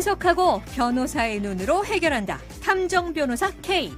분석하고 변호사의 눈으로 해결한다. 탐정 변호사 K.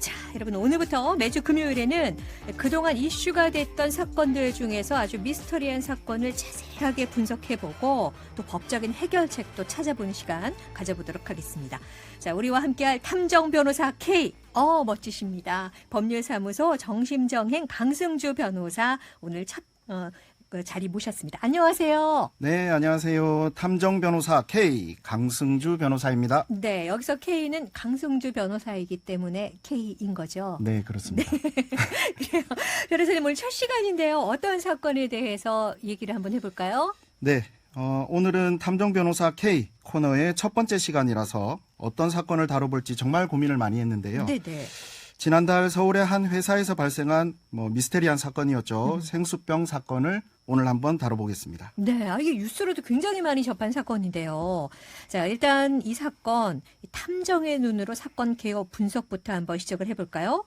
자, 여러분 오늘부터 매주 금요일에는 그동안 이슈가 됐던 사건들 중에서 아주 미스터리한 사건을 자세하게 분석해보고 또 법적인 해결책도 찾아보는 시간 가져보도록 하겠습니다. 자, 우리와 함께할 탐정 변호사 K. 어, 멋지십니다. 법률사무소 정심정행 강승주 변호사 오늘 첫 어, 그 자리 모셨습니다. 안녕하세요. 네, 안녕하세요. 탐정 변호사 K 강승주 변호사입니다. 네, 여기서 K는 강승주 변호사이기 때문에 K인 거죠. 네, 그렇습니다. 변호사님 오늘 첫 시간인데요. 어떤 사건에 대해서 얘기를 한번 해볼까요? 네, 어, 오늘은 탐정 변호사 K 코너의 첫 번째 시간이라서 어떤 사건을 다뤄볼지 정말 고민을 많이 했는데요. 네 네. 지난달 서울의 한 회사에서 발생한 뭐 미스테리한 사건이었죠. 음. 생수병 사건을 오늘 한번 다뤄보겠습니다. 네, 아, 이게 뉴스로도 굉장히 많이 접한 사건인데요. 자, 일단 이 사건 이 탐정의 눈으로 사건 개요 분석부터 한번 시작을 해볼까요?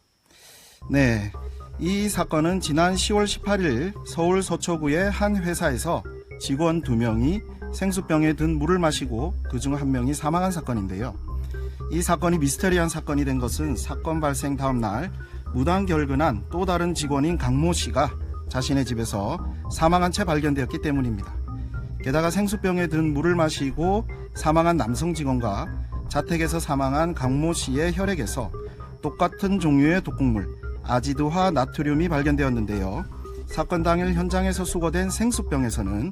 네, 이 사건은 지난 10월 18일 서울 서초구의 한 회사에서 직원 두 명이 생수병에 든 물을 마시고 그중 한 명이 사망한 사건인데요. 이 사건이 미스테리한 사건이 된 것은 사건 발생 다음 날 무단 결근한 또 다른 직원인 강모 씨가 자신의 집에서 사망한 채 발견되었기 때문입니다. 게다가 생수병에 든 물을 마시고 사망한 남성 직원과 자택에서 사망한 강모 씨의 혈액에서 똑같은 종류의 독극물 아지드화 나트륨이 발견되었는데요. 사건 당일 현장에서 수거된 생수병에서는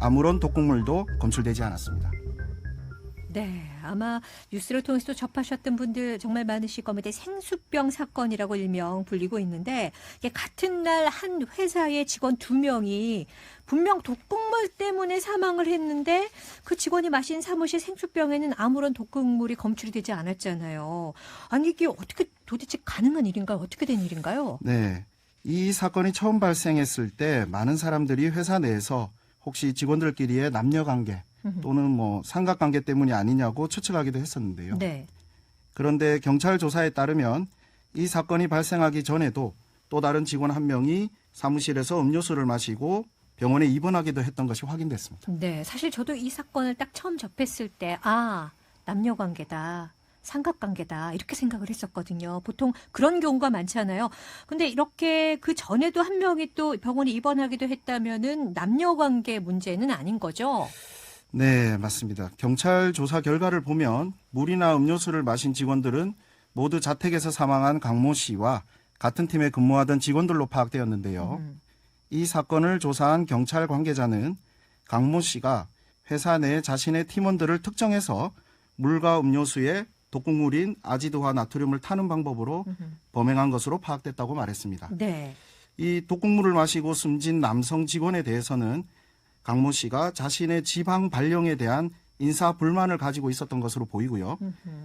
아무런 독극물도 검출되지 않았습니다. 네, 아마 뉴스를 통해서 접하셨던 분들 정말 많으실 겁니다. 생수병 사건이라고 일명 불리고 있는데 같은 날 한 회사의 직원 두 명이 분명 독극물 때문에 사망을 했는데 그 직원이 마신 사무실 생수병에는 아무런 독극물이 검출이 되지 않았잖아요. 아니 이게 어떻게 도대체 가능한 일인가요? 어떻게 된 일인가요? 네. 이 사건이 처음 발생했을 때 많은 사람들이 회사 내에서 혹시 직원들끼리의 남녀 관계 또는 뭐 삼각관계 때문이 아니냐고 추측하기도 했었는데요. 네. 그런데 경찰 조사에 따르면 이 사건이 발생하기 전에도 또 다른 직원 한 명이 사무실에서 음료수를 마시고 병원에 입원하기도 했던 것이 확인됐습니다. 네, 사실 저도 이 사건을 딱 처음 접했을 때, 아, 남녀 관계다. 삼각관계다. 이렇게 생각을 했었거든요. 보통 그런 경우가 많잖아요. 근데 이렇게 그 전에도 한 명이 또 병원에 입원하기도 했다면은 남녀 관계 문제는 아닌 거죠. 네, 맞습니다. 경찰 조사 결과를 보면 물이나 음료수를 마신 직원들은 모두 자택에서 사망한 강모 씨와 같은 팀에 근무하던 직원들로 파악되었는데요. 음, 이 사건을 조사한 경찰 관계자는 강모 씨가 회사 내 자신의 팀원들을 특정해서 물과 음료수에 독극물인 아지드화 나트륨을 타는 방법으로 음흠. 범행한 것으로 파악됐다고 말했습니다. 네. 이 독극물을 마시고 숨진 남성 직원에 대해서는 강모 씨가 자신의 지방 발령에 대한 인사 불만을 가지고 있었던 것으로 보이고요.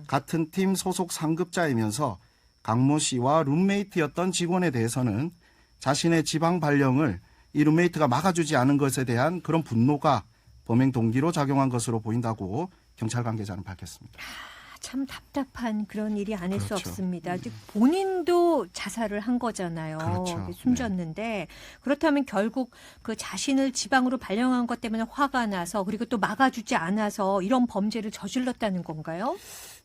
같은 팀 소속 상급자이면서 강모 씨와 룸메이트였던 직원에 대해서는 자신의 지방 발령을 이 룸메이트가 막아주지 않은 것에 대한 그런 분노가 범행 동기로 작용한 것으로 보인다고 경찰 관계자는 밝혔습니다. 아, 참 답답한 그런 일이 아닐 수 그렇죠. 없습니다. 즉, 본인도 자살을 한 거잖아요. 그렇죠. 숨졌는데 그렇다면 결국 그 자신을 지방으로 발령한 것 때문에 화가 나서 그리고 또 막아주지 않아서 이런 범죄를 저질렀다는 건가요?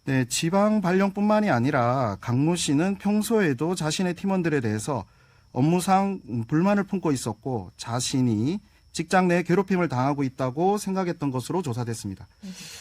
네, 지방 발령뿐만이 아니라 강모 씨는 평소에도 자신의 팀원들에 대해서 업무상 불만을 품고 있었고 자신이 직장 내 괴롭힘을 당하고 있다고 생각했던 것으로 조사됐습니다.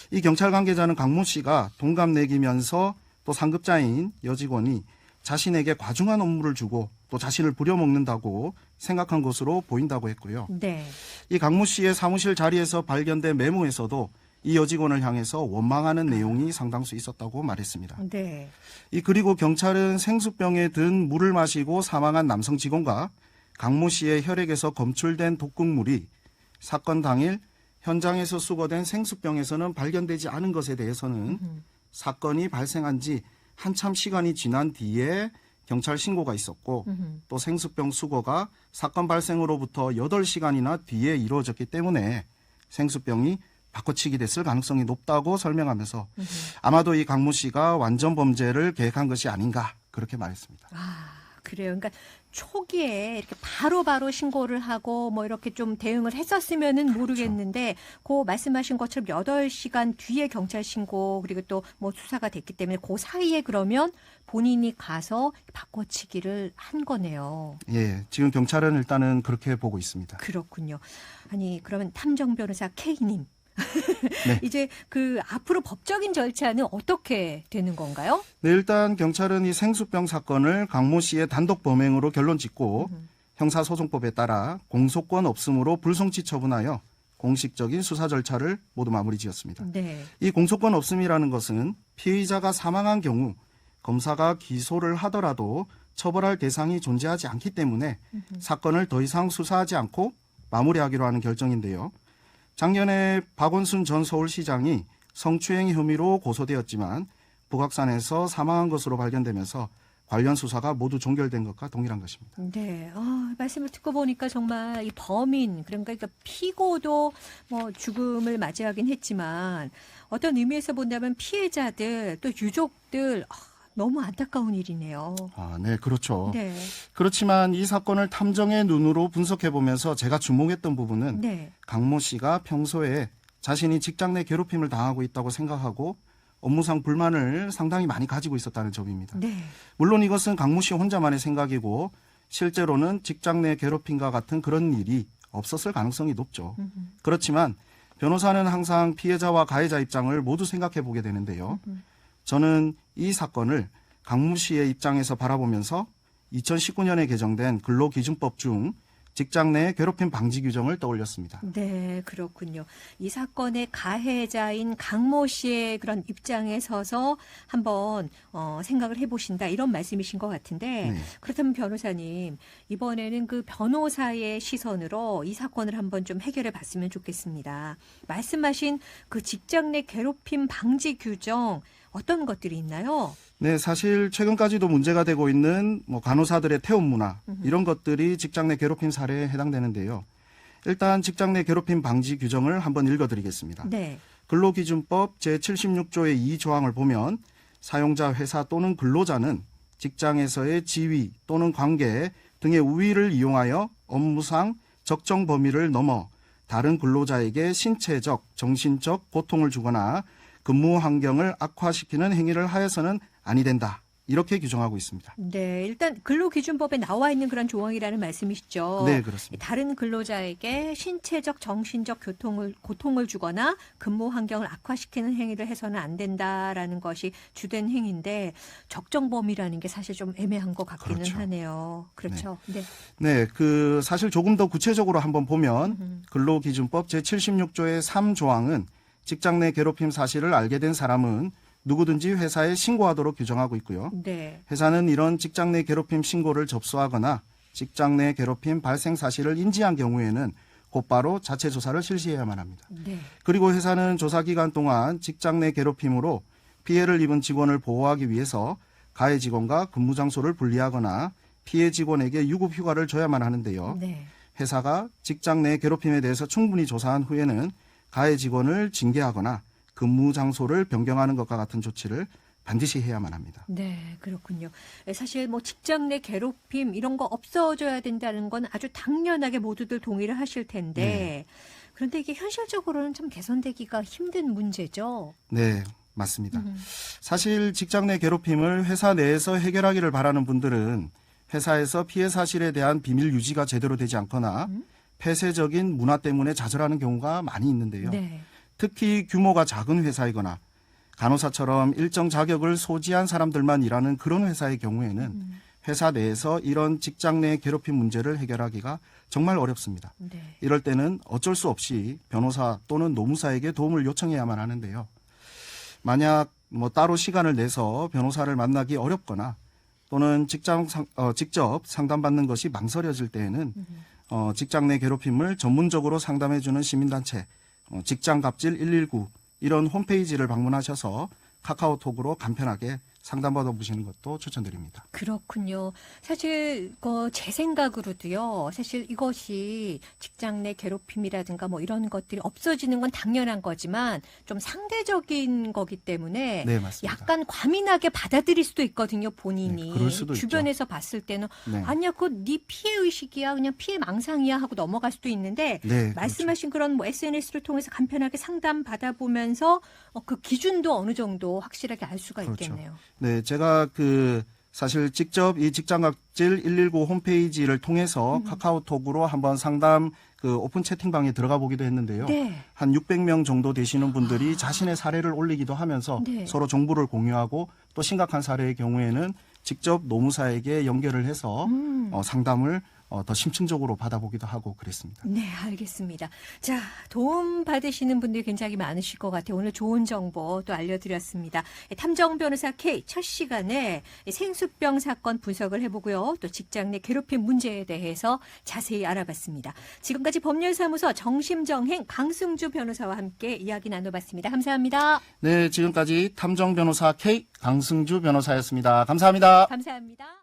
이 경찰 관계자는 강모 씨가 동갑내기면서 또 상급자인 여직원이 자신에게 과중한 업무를 주고 또 자신을 부려먹는다고 생각한 것으로 보인다고 했고요. 네. 이 강모 씨의 사무실 자리에서 발견된 메모에서도 이 여직원을 향해서 원망하는 내용이 상당수 있었다고 말했습니다. 네. 이 그리고 경찰은 생수병에 든 물을 마시고 사망한 남성 직원과 강모 씨의 혈액에서 검출된 독극물이 사건 당일 현장에서 수거된 생수병에서는 발견되지 않은 것에 대해서는 음. 사건이 발생한 지 한참 시간이 지난 뒤에 경찰 신고가 있었고 음흠. 또 생수병 수거가 사건 발생으로부터 8시간이나 뒤에 이루어졌기 때문에 생수병이 바꿔치기 됐을 가능성이 높다고 설명하면서 음흠. 아마도 이 강모 씨가 완전 범죄를 계획한 것이 아닌가 그렇게 말했습니다. 아, 그래요. 그러니까 초기에 이렇게 바로 바로 신고를 하고 뭐 이렇게 좀 대응을 했었으면은 모르겠는데 그 말씀하신 것처럼 8시간 뒤에 경찰 신고 그리고 또 뭐 수사가 됐기 때문에 그 사이에 그러면 본인이 가서 바꿔치기를 한 거네요. 예, 지금 경찰은 일단은 그렇게 보고 있습니다. 그렇군요. 아니 그러면 탐정 변호사 K님. 네. 이제 그 앞으로 법적인 절차는 어떻게 되는 건가요? 네, 일단 경찰은 이 생수병 사건을 강모 씨의 단독 범행으로 결론 짓고 형사소송법에 따라 공소권 없음으로 불송치 처분하여 공식적인 수사 절차를 모두 마무리 지었습니다. 네. 이 공소권 없음이라는 것은 피의자가 사망한 경우 검사가 기소를 하더라도 처벌할 대상이 존재하지 않기 때문에 사건을 더 이상 수사하지 않고 마무리하기로 하는 결정인데요. 작년에 박원순 전 서울시장이 성추행 혐의로 고소되었지만 북악산에서 사망한 것으로 발견되면서 관련 수사가 모두 종결된 것과 동일한 것입니다. 네, 아, 말씀을 듣고 보니까 정말 이 범인, 그러니까 그 피고도 뭐 죽음을 맞이하긴 했지만 어떤 의미에서 본다면 피해자들 또 유족들 아, 너무 안타까운 일이네요. 아, 네, 그렇죠. 네, 그렇지만 이 사건을 탐정의 눈으로 분석해 보면서 제가 주목했던 부분은 네, 강모 씨가 평소에 자신이 직장 내 괴롭힘을 당하고 있다고 생각하고 업무상 불만을 상당히 많이 가지고 있었다는 점입니다. 네, 물론 이것은 강모 씨 혼자만의 생각이고 실제로는 직장 내 괴롭힘과 같은 그런 일이 없었을 가능성이 높죠. 음, 그렇지만 변호사는 항상 피해자와 가해자 입장을 모두 생각해 보게 되는데요. 저는 이 사건을 강모 씨의 입장에서 바라보면서 2019년에 개정된 근로기준법 중 직장 내 괴롭힘 방지 규정을 떠올렸습니다. 네, 그렇군요. 이 사건의 가해자인 강모 씨의 그런 입장에 서서 한번 어, 생각을 해보신다 이런 말씀이신 것 같은데 네. 그렇다면 변호사님 이번에는 그 변호사의 시선으로 이 사건을 한번 좀 해결해 봤으면 좋겠습니다. 말씀하신 그 직장 내 괴롭힘 방지 규정 어떤 것들이 있나요? 네, 사실 최근까지도 문제가 되고 있는 뭐 간호사들의 태움 문화 이런 것들이 직장 내 괴롭힘 사례에 해당되는데요. 일단 직장 내 괴롭힘 방지 규정을 한번 읽어드리겠습니다. 네, 근로기준법 제76조의 2조항을 보면 사용자 회사 또는 근로자는 직장에서의 지위 또는 관계 등의 우위를 이용하여 업무상 적정 범위를 넘어 다른 근로자에게 신체적, 정신적 고통을 주거나 근무 환경을 악화시키는 행위를 하여서는 아니 된다. 이렇게 규정하고 있습니다. 네, 일단 근로기준법에 나와 있는 그런 조항이라는 말씀이시죠. 네, 그렇습니다. 다른 근로자에게 신체적, 정신적 교통을, 고통을 주거나 근무 환경을 악화시키는 행위를 해서는 안 된다라는 것이 주된 행위인데 적정 범위라는 게 사실 좀 애매한 것 같기는 그렇죠. 하네요. 그렇죠. 네. 네, 그 사실 조금 더 구체적으로 한번 보면 음, 근로기준법 제76조의 3조항은 직장 내 괴롭힘 사실을 알게 된 사람은 누구든지 회사에 신고하도록 규정하고 있고요. 네. 회사는 이런 직장 내 괴롭힘 신고를 접수하거나 직장 내 괴롭힘 발생 사실을 인지한 경우에는 곧바로 자체 조사를 실시해야만 합니다. 네. 그리고 회사는 조사 기간 동안 직장 내 괴롭힘으로 피해를 입은 직원을 보호하기 위해서 가해 직원과 근무 장소를 분리하거나 피해 직원에게 유급 휴가를 줘야만 하는데요. 네. 회사가 직장 내 괴롭힘에 대해서 충분히 조사한 후에는 가해 직원을 징계하거나 근무 장소를 변경하는 것과 같은 조치를 반드시 해야만 합니다. 네, 그렇군요. 예, 사실 뭐 직장 내 괴롭힘 이런 거 없어져야 된다는 건 아주 당연하게 모두들 동의를 하실 텐데 네. 그런데 이게 현실적으로는 좀 개선되기가 힘든 문제죠. 네, 맞습니다. 음. 사실 직장 내 괴롭힘을 회사 내에서 해결하기를 바라는 분들은 회사에서 피해 사실에 대한 비밀 유지가 제대로 되지 않거나 음. 폐쇄적인 문화 때문에 좌절하는 경우가 많이 있는데요. 네. 특히 규모가 작은 회사이거나 간호사처럼 일정 자격을 소지한 사람들만 일하는 그런 회사의 경우에는 음. 회사 내에서 이런 직장 내 괴롭힘 문제를 해결하기가 정말 어렵습니다. 네. 이럴 때는 어쩔 수 없이 변호사 또는 노무사에게 도움을 요청해야만 하는데요. 만약 뭐 따로 시간을 내서 변호사를 만나기 어렵거나 또는 직장 상, 어, 직접 상담받는 것이 망설여질 때에는 어, 직장 내 괴롭힘을 전문적으로 상담해주는 시민단체 어, 직장 갑질 119 이런 홈페이지를 방문하셔서 카카오톡으로 간편하게 상담받아 보시는 것도 추천드립니다. 그렇군요. 사실 그제 생각으로도요. 사실 이것이 직장 내 괴롭힘이라든가 뭐 이런 것들이 없어지는 건 당연한 거지만 좀 상대적인 거기 때문에 네, 맞습니다. 약간 과민하게 받아들일 수도 있거든요. 본인이 네, 그럴 수도 있죠. 주변에서 봤을 때는 네. 아니야, 그거 네 피해 의식이야, 그냥 피해 망상이야 하고 넘어갈 수도 있는데 네, 그렇죠. 말씀하신 그런 뭐 SNS를 통해서 간편하게 상담 받아보면서 어, 그 기준도 어느 정도 확실하게 알 수가 그렇죠. 있겠네요. 네, 제가 그 사실 직접 이 직장각질 119 홈페이지를 통해서 음. 카카오톡으로 한번 상담 그 오픈 채팅방에 들어가 보기도 했는데요. 네. 한 600명 정도 되시는 분들이 자신의 사례를 올리기도 하면서 네. 서로 정보를 공유하고 또 심각한 사례의 경우에는 직접 노무사에게 연결을 해서 음. 어, 상담을 어, 더 심층적으로 받아보기도 하고 그랬습니다. 네, 알겠습니다. 자, 도움 받으시는 분들이 굉장히 많으실 것 같아요. 오늘 좋은 정보 또 알려드렸습니다. 탐정 변호사 K 첫 시간에 생수병 사건 분석을 해보고요. 또 직장 내 괴롭힘 문제에 대해서 자세히 알아봤습니다. 지금까지 법률사무소 정심정행 강승주 변호사와 함께 이야기 나눠봤습니다. 감사합니다. 네, 지금까지 탐정 변호사 K 강승주 변호사였습니다. 감사합니다. 감사합니다.